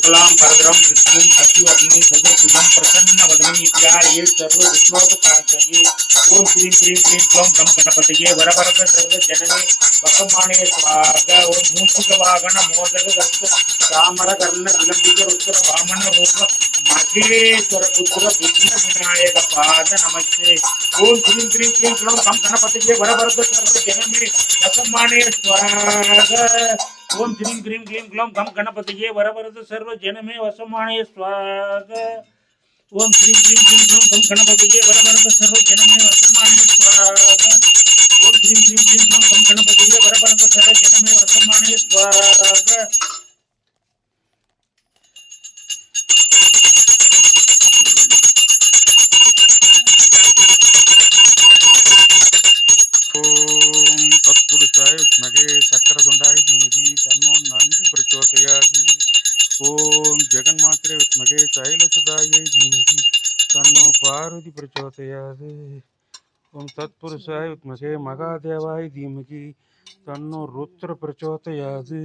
शुक्लां भरद्रं विष्णुं शशिवर्णं चतुर्भुजं प्रसन्नवदनं इत्याये सर्वविश्लोककान्तये ॐ श्रीं क्रीं क्लीं क्लौं गं गणपतये वरवरद सर्वजनने वसमाने स्वाग ॐ मूषिकवाहन मोदक दत्त चामरकर्ण विलम्बित रुद्र वामन रूप महेश्वर पुत्र विघ्न विनायक पाद नमस्ते ॐ श्रीं क्रीं क्लीं क्लौं गं गणपतये वरवरद सर्वजनने वसमाने स्वाग ஓம் ஸ்ரீம் கிரீம் க்ளீம் க்ளோம் கம் கணபதியே வரவரது சர்வ ஜனமே வசமானே ஸ்வாக ஓம் ஸ்ரீம் கிரீம் க்ளீம் க்ளோம் கம் கணபதியே வரவரது சர்வ ஜனமே வசமானே ஸ்வாக ஓம் ஸ்ரீம் கிரீம் க்ளீம் க்ளோம் கம் கணபதியே வரவரது சர்வ ஜனமே வசமானே ஸ்வாக பார்வதி பிரச்சோதயாது ஓம் தத்புருஷாய வித்மகே மகாதேவாய தீமகி தன்னோ ருத்ர பிரச்சோதயாது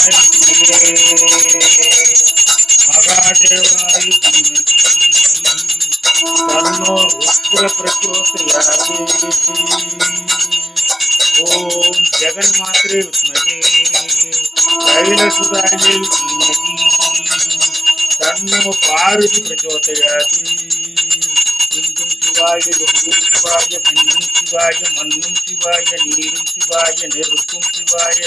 மகாதேவாய தீமகி தன்னோ ருத்ர பிரச்சோதயாது ஓம் ஜெகன்மாத்ரே வித்மகே கைலசுதாயை தீமகி தன்னோ பார்வதி பிரச்சோதயாது இந்தும் சிவாய லுங்கும் சிவாய மண்ணும் சிவாய மண்ணும் சிவாய நீரும் சிவாய நெருப்பும் சிவாய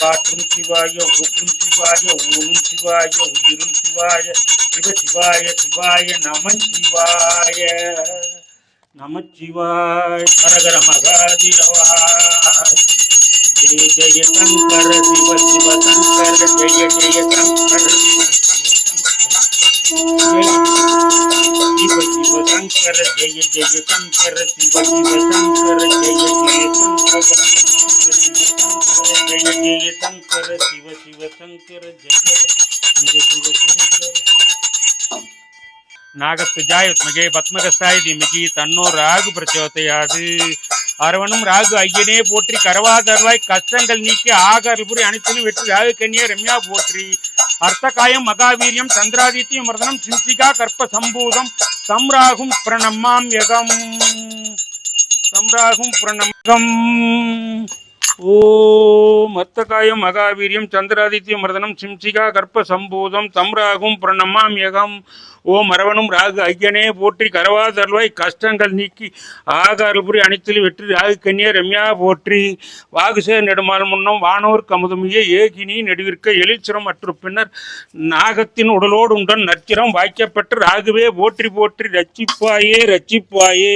காற்றும் சிவாய ஊற்றும் சிவாய ஊனும் சிவாய உயிரும் சிவாய சிவ சிவாய சிவாய நம சிவாய நம சிவாய ஹரஹர மகாதேவா ஜெய ஜெய சங்கர சிவ சிவ சங்கர ஜெய ஜெய சங்கர சிவ சிவ சங்கர ஜெய ஜெய சங்கர சிவ சிவ சங்கர ஜெய ஜெய சங்கர ஜெய ஜெய சங்கர சிவ சிவ சங்கர ஜெய சிவ சிவ சங்கர நாகத்துஜாய உத்மகே பத்மகஸ்தாய தீமகி தன்னோ ராகு பிரச்சோதையாது அரவனும் ராகு ஐயனே போற்றி கரவா தருவாய் கஷ்டங்கள் நீக்கி ஆக ஆகர்புரி அனைத்திலும் வெற்றி ராகு கன்னிய ரம்யா போற்றி அர்த்தகாயம் மகாவீரியம் சந்திராதித்யம் மர்தனம் சிந்திகா கற்ப சம்பூதம் சம்ராகும் பிரணமாம் யகம். சம்ராகும் பிரணமகம் ஓம் அர்த்தகாயம் மகாவீரியம் சந்திராதித்ய மர்தனம் சிம்சிகா கற்ப சம்பூதம் தம்ராகும் பிரணமாம் யகம் ஓம் மரவனும் ராகு ஐயனே போற்றி கரவா தருவாய் கஷ்டங்கள் நீக்கி ஆகாரபுரி அனைத்தில் வெற்றி ராகு கன்யா ரம்யா போற்றி. வாகுசே நெடுமால் முன்னம் வானோர் கமுதமிய ஏகினி நெடுவிற்க எழிற்சிரம் அற்று பின்னர் நாகத்தின் உடலோடு உண்டன் நற்சிரம் வாய்க்கப்பட்டு ராகுவே போற்றி போற்றி ரட்சிப்பாயே ரட்சிப்பாயே.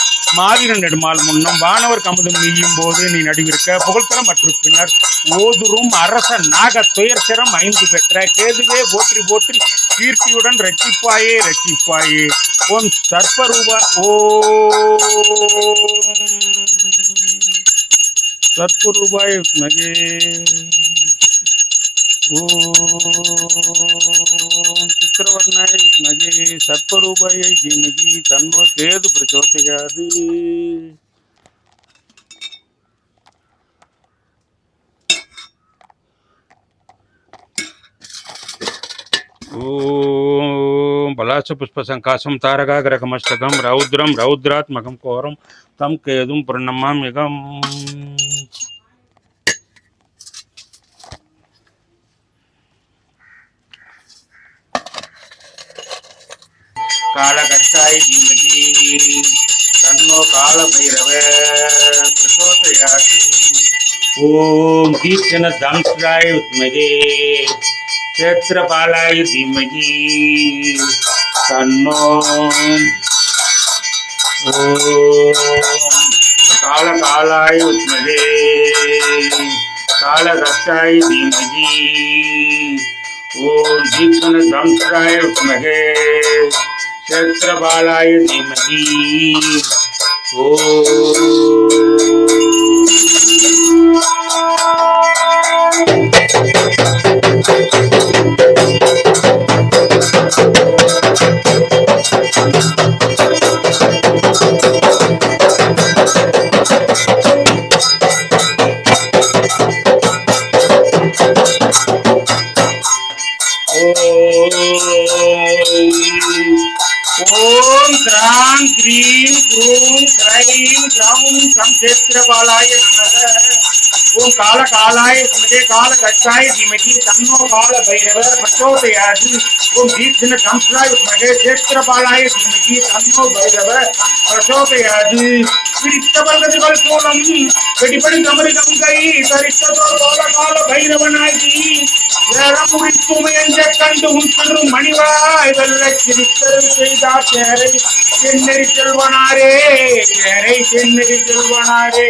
மாதிர நெடுமால் முன்னும் வானவர் கமுதம் நீயும் போது நீ நடுவிருக்க புகழ்தரம் மற்றும் பின்னர் ஓதுரும் அரச நாக துயர்சரம் ஐந்து பெற்ற கேதுவே போற்றி போற்றி கீர்த்தியுடன் ரட்சிப்பாயே ரட்சிப்பாயே. ஓம் சர்ப்பரூப ஓ சத்குருபாய் மகே ॐ चित्रवर्णाय विद्महे सर्परूपाय धीमहि तन्नो केतु प्रचोदयात् ॐ बलासपुष्पसङ्काशं तारकाग्रकमस्तकं ಕಾಳಕಷ್ಟಾಯ ಜಿಂದಗಿ ತನ್ನೋ ಕಾಳಭೈರವ ಪ್ರಚೋದಯಾಸಿ ಓಂ ದೀಕ್ಷಣ ಧಂಸಾಯ ಉತ್ಮಗೆ ಕ್ಷೇತ್ರಪಾಲಾಯ ಧೀಮಗಿ ತನ್ನೋ ಓಂ ಕಾಳಕಾಲಾಯ ಉತ್ಮಗೆ कालरक्षाय धीमहि ॐ दीक्षणसंस्राय विद्महे क्षेत्रपालाय धीमहि ஓம் கிராம் கிரீம் க்ரூம் கிரைம் கிரௌம் சம்சேத்திரபாலாய நமக. ஓம் கால காலாய சுமதே கால கச்சாய தீமகி தன்னோ கால பைரவ பிரச்சோதயாது ஓம் தீட்சண கம்சாய சுமதே சேத்திரபாலாய தீமகி தன்னோ பைரவ பிரச்சோதயாது பிடித்த பல்கதிகள் சூலம் வெடிபடி கமரிடம் கங்கை தரித்ததோ கால கால பைரவனாகி. வேடம் முடித்து முயன்ற கண்டு உன் மணிவாய் வெல்ல சிரித்தல் செய்தார் சேரை சென்னறி செல்வனாரே சேரை சென்னறி செல்வனாரே.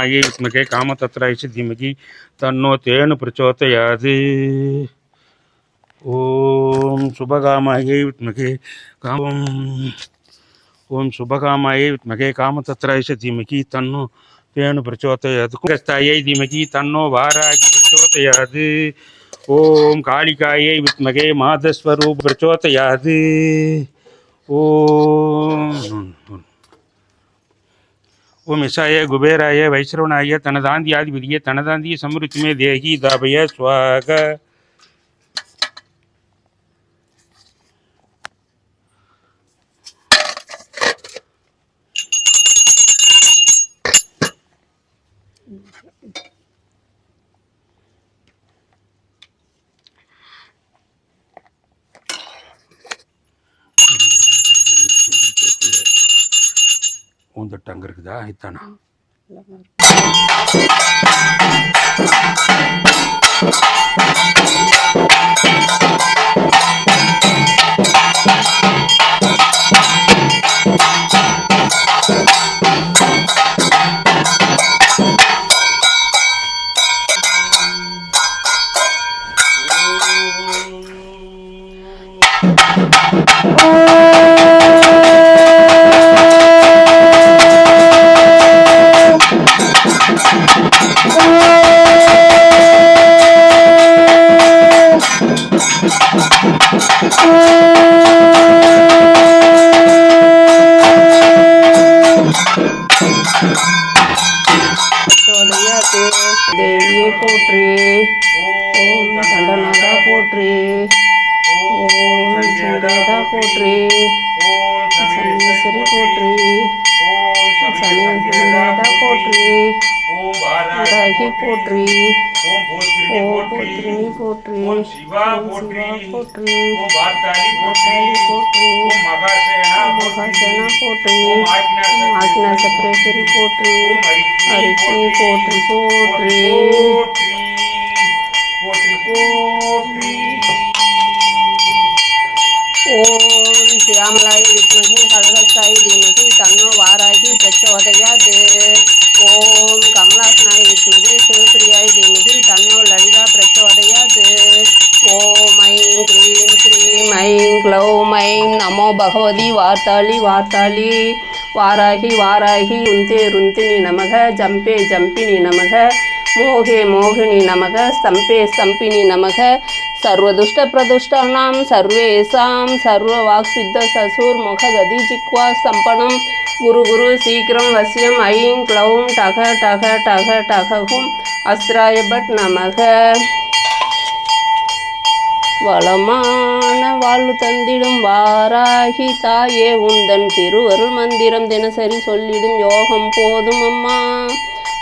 போற்றி ॐ शुभकामायै विद्महे कामतत्राय च धीमहि तन्नो तेन प्रचोदयात् ॐ शुभकामायै विद्महे काम ॐ शुभकामायै विद्महे कामतत्राय च धीमहि तन्नो तेन प्रचोदयात् कुङ्गस्थायै धीमहि तन्नो वारागि प्रचोदयात् ॐ कालिकायै विद्महे माधस्वरूप प्रचोदयात् ॐ ஓம் இசாய குபேராய வைஸ்ரவனாய தனதாந்தி ஆதிபதிய தனதாந்திய சமருத்துமே தேகி தாபய ஸ்வாக பூந்தொட்டு அங்கே இருக்குதா இத்தானா Yay! போற்றி ஓம் போற்றினி போற்றி ஓம் சிவா ஓம் போற்றி சிவா போற்றி ஓம் வார்த்தாளி வார்த்தாளி போற்றி போற்றி ஓம் மகாசேனா மகாசேனா போற்றி ஓம் ஆக்ஞா ஓம் ஆக்னா சக்கரேஸ்வரி போற்றி ஓம் அரிசி அரிசி போற்றி போற்றி போற்றி போற்றி ஓம் சியாமலாய நமோ பகவதி வார்த்தாளி வார்த்தாளி வாராகி வாராகி ருந்தே ருந்தினி நமக ஜம்பே ஜம்பினி நமக மோகே மோகினி நமக ஸ்தம்பே ஸ்தம்பினி நமக सर्वदुष्टप्रदुष्टानां सर्वेषां सर्ववाक्सिद्धससुर्मुखगदिजिह्वा सम्पन्नं गुरु गुरु शीघ्रं वश्यम् ऐं क्लौं टघ टघ टघ टघ हुम् अस्त्राय भट् नमः வளமான வாழ்வு தந்திடும் வாராகி தாயே உந்தன் திருவருள் மந்திரம் தினசரி சொல்லிடும் யோகம் போதும் அம்மா.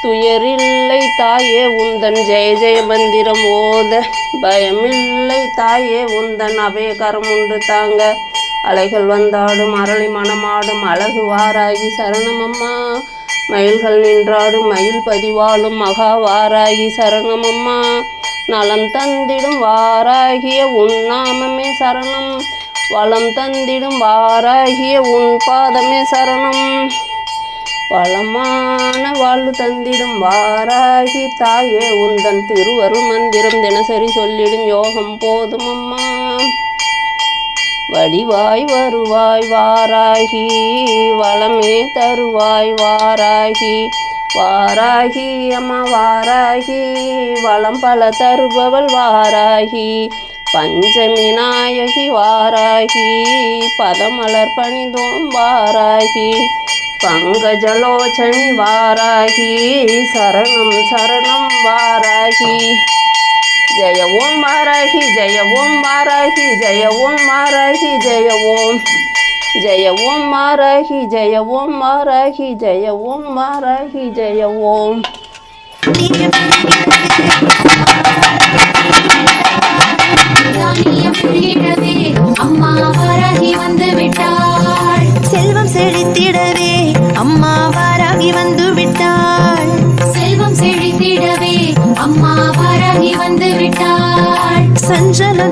துயரில்லை தாயே உந்தன் ஜெய ஜெய மந்திரம் ஓத. பயமில்லை தாயே உந்தன் அபயகரம் உண்டு தாங்க. அலைகள் வந்தாடும் அரளி மணமாடும் அழகு வாராகி சரணம் அம்மா. மயில்கள் நின்றாடும் மயில் பதிவாலும் மகா வாராகி சரணம் அம்மா. நலம் தந்திடும் வாராகிய உன் நாமமே சரணம். வளம் தந்திடும் வாராகிய உன் பாதமே சரணம். வளமான வாழ்வு தந்திடும் வாராகி தாயே உந்தன் திருவரு மந்திரம் தினசரி சொல்லிடும் யோகம் போதும் அம்மா. வடிவாய் வருவாய் வாராகி வளமே தருவாய் வாராகி வாராகி அம்மா வாராகி வளம் பல தருபவள் வாராகி பஞ்சமி நாயகி வாராகி பதமலர் பணிதோம் வாராகி பங்கஜலோச்சனி வாராகி சரணம் சரணம் வாராகி. ஜெய ஓம் வாராகி ஜெய ஓம் வாராகி ஜெய ஓம் வாராகி ஜெய ஓம் ஜெய ஓம் வாராகி ஜெய ஓம் வாராகி ஜெய ஓம் வாராகி ஜெய ஓம் அம்மா வாராகி வந்து விட்டாள் செல்வம் செழித்திடவே அம்மா வாராகி வந்து விட்டாள். செல்வம் செழித்திடவே அம்மா வாராகி வந்து விட்டாள். சஞ்சலம்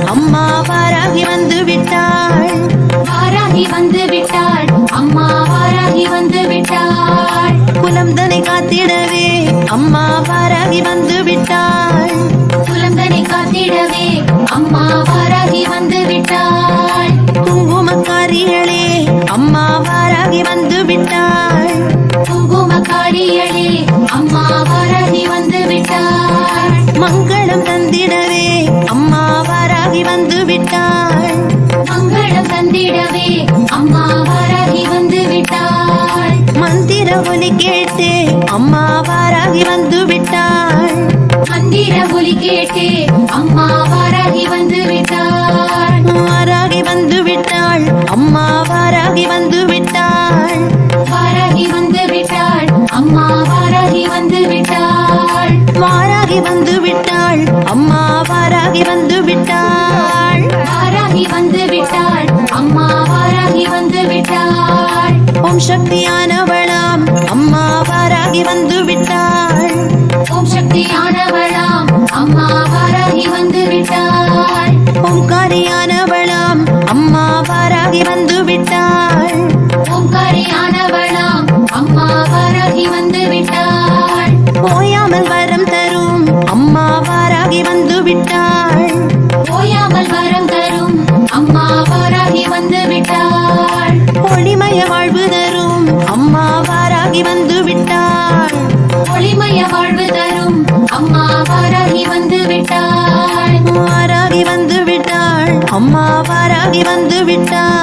மங்களம் தந்திடவே.